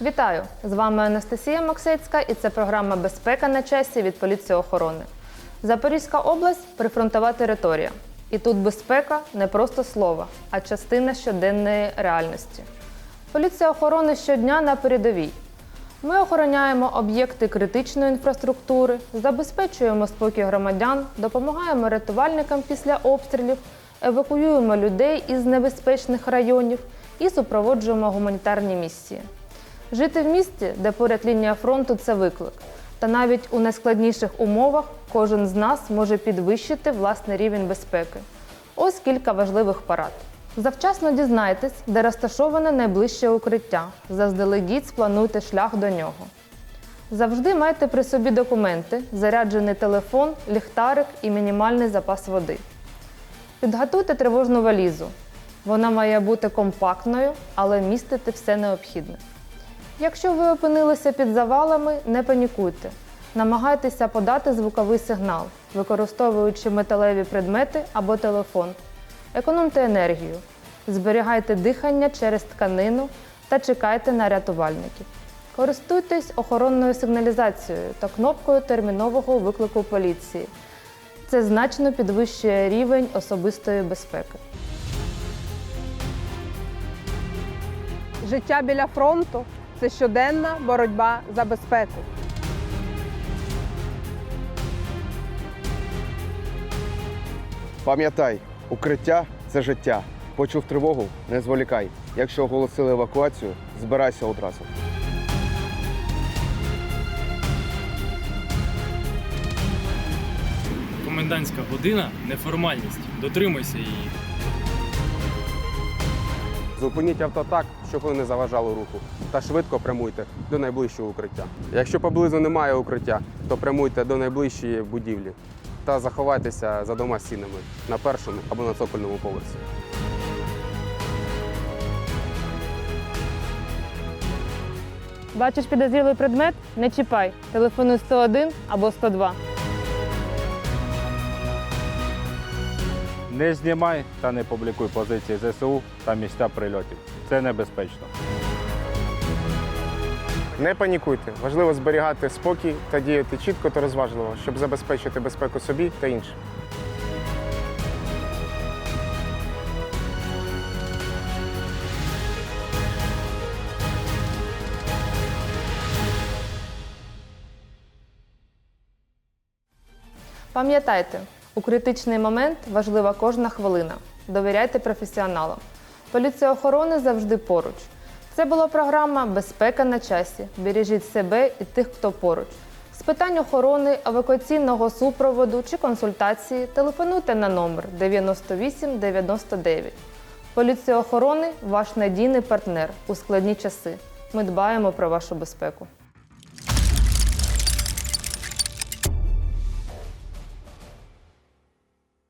Вітаю! З вами Анастасія Максецька і це програма Безпека на часі від поліції охорони. Запорізька область прифронтова територія. І тут безпека не просто слово, а частина щоденної реальності. Поліція охорони щодня на передовій. Ми охороняємо об'єкти критичної інфраструктури, забезпечуємо спокій громадян, допомагаємо рятувальникам після обстрілів, евакуюємо людей із небезпечних районів і супроводжуємо гуманітарні місії. Жити в місті, де поряд лінія фронту це виклик. Та навіть у найскладніших умовах кожен з нас може підвищити власний рівень безпеки. Ось кілька важливих порад. Завчасно дізнайтесь, де розташоване найближче укриття. Заздалегідь сплануйте шлях до нього. Завжди майте при собі документи, заряджений телефон, ліхтарик і мінімальний запас води. Підготуйте тривожну валізу. Вона має бути компактною, але містити все необхідне. Якщо ви опинилися під завалами, не панікуйте. Намагайтеся подати звуковий сигнал, використовуючи металеві предмети або телефон. Економте енергію, зберігайте дихання через тканину та чекайте на рятувальників. Користуйтесь охоронною сигналізацією та кнопкою термінового виклику поліції. Це значно підвищує рівень особистої безпеки. Життя біля фронту це щоденна боротьба за безпеку. Пам'ятай, укриття це життя. Почув тривогу, не зволікай. Якщо оголосили евакуацію, збирайся одразу. Комендантська година неформальність. Дотримуйся її. Зупиніть авто так, щоб вони не заважали руху, та швидко прямуйте до найближчого укриття. Якщо поблизу немає укриття, то прямуйте до найближчої будівлі та заховайтеся за двома стінами на першому або на цокольному поверсі. Бачиш підозрілий предмет? Не чіпай. Телефонуй 101 або 102. Не знімай та не публікуй позиції ЗСУ та місця прильотів. Це небезпечно. Не панікуйте. Важливо зберігати спокій та діяти чітко та розважливо, щоб забезпечити безпеку собі та іншим. Пам'ятайте, у критичний момент важлива кожна хвилина. Довіряйте професіоналам. Поліція охорони завжди поруч. Це була програма Безпека на часі. Бережіть себе і тих, хто поруч. З питань охорони, евакуаційного супроводу чи консультації телефонуйте на номер 9899. Поліція охорони ваш надійний партнер у складні часи. Ми дбаємо про вашу безпеку.